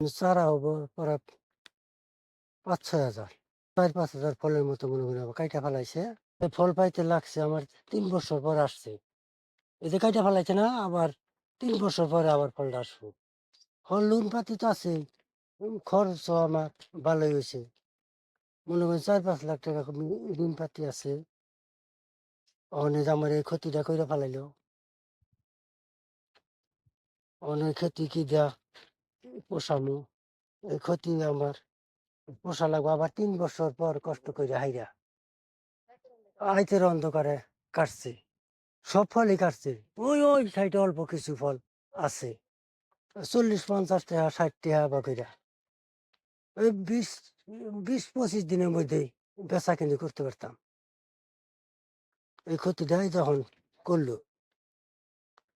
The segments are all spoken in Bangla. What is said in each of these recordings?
চারা হব প্রায় পাঁচ ছয় হাজার চার পাঁচ হাজার ফলের মতো মনে করি কাইটা ফেলাইছে। ফল পাইতে লাগছে আমার তিন বছর পর আসছে। এই যে কাইটা ফেলাইছে না, আবার তিন বছর পরে আবার ফলটা আসব। ফল লুন পাতি তো আছে খরচও আমার ভালোই হয়েছে। মনে করেন চার পাঁচ লাখ টাকা ঋণ পাতি আছে। অনেক আমার এই ক্ষতিটা করে ফেলাইলো। অনেক ক্ষতি কি দেয়া পোষামু এই ক্ষতি আমার। পোষা লাগবো, আবার তিন বছর পর কষ্ট করে হাইরা। আইতের অন্ধকারে কাটছে। সব ফলই কাটছে। ওই ওই সাইডে অল্প কিছু ফল আছে। চল্লিশ, পঞ্চাশ টাকা ষাট টাকা বা কইরা। ওই বিশ বিশ, পঁচিশ দিনের মধ্যেই বেচা কিনে করতে পারতাম। এই ক্ষতিটাই যখন করল,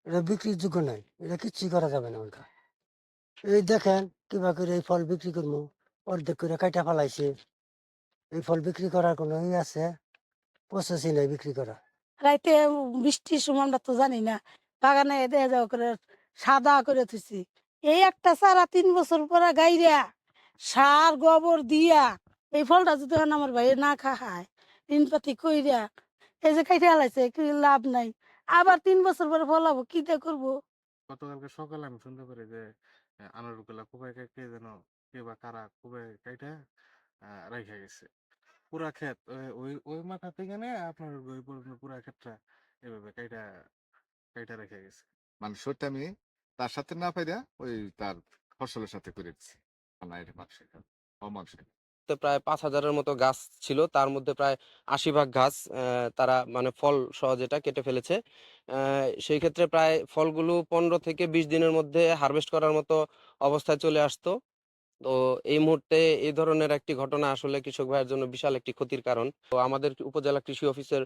এটা বিক্রির যোগ্য নাই। এটা কিচ্ছুই করা যাবে না ওইটা এই দেখেন কিবা করে এই ফল বিক্রি করব, অর্ধেক করে কাইটা ফেলাইছে। এই ফল বিক্রি করার কোনো ই আছে? প্রসেসই নাই বিক্রি করা রাইতে বৃষ্টির সময় আমরা তো জানি না, বাগানে দেখা যাওয়া করে সাদা করে থুছি এই একটা চারা তিন বছর পরে গাইরা সার, গোবর দিয়া এই ফলটা যদি আমার ভাই না খায় ঋণ পাতি কইরা এই যে খাইতে হালাইছে কি লাভ নাই। আবার তিন বছর পরে ফলাবো কি দিয়ে করব? গতকালকে সকালে আমি শুনতে পারি যে আনারুলগুলা খুবই কে যেন কে বা কারা খুবই কাইটা রাইখা গেছে। পুরা ক্ষেত ওই- ওই মাথা থেকে নে আপনার ওই পর্যন্ত পুরা ক্ষেতটা এভাবে কাইটা কাইটা রেখে গেছে। মানে সত্যি আমি তার সাথে না পাইরা ওই তার ফসলের সাথে করে দিচ্ছি মানুষের অমানুষের। তো প্রায় পাঁচ হাজারের মতো গাছ ছিল। তার মধ্যে প্রায় আশি ভাগ গাছ তারা মানে ফল সহ যেটা কেটে ফেলেছে। সেই ক্ষেত্রে প্রায় ফলগুলো পনেরো থেকে বিশ দিনের মধ্যে হারভেস্ট করার মতো অবস্থায় চলে আসতো। তো এই মুহূর্তে এই ধরনের একটি ঘটনা আসলে কৃষক ভাইয়ের জন্য বিশাল একটি ক্ষতির কারণ। তো আমাদের উপজেলা কৃষি অফিসের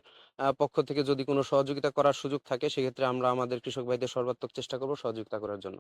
পক্ষ থেকে যদি কোনো সহযোগিতা করার সুযোগ থাকে, সেক্ষেত্রে আমরা আমাদের কৃষক ভাইদের সর্বাত্মক চেষ্টা করব সহযোগিতা করার জন্য।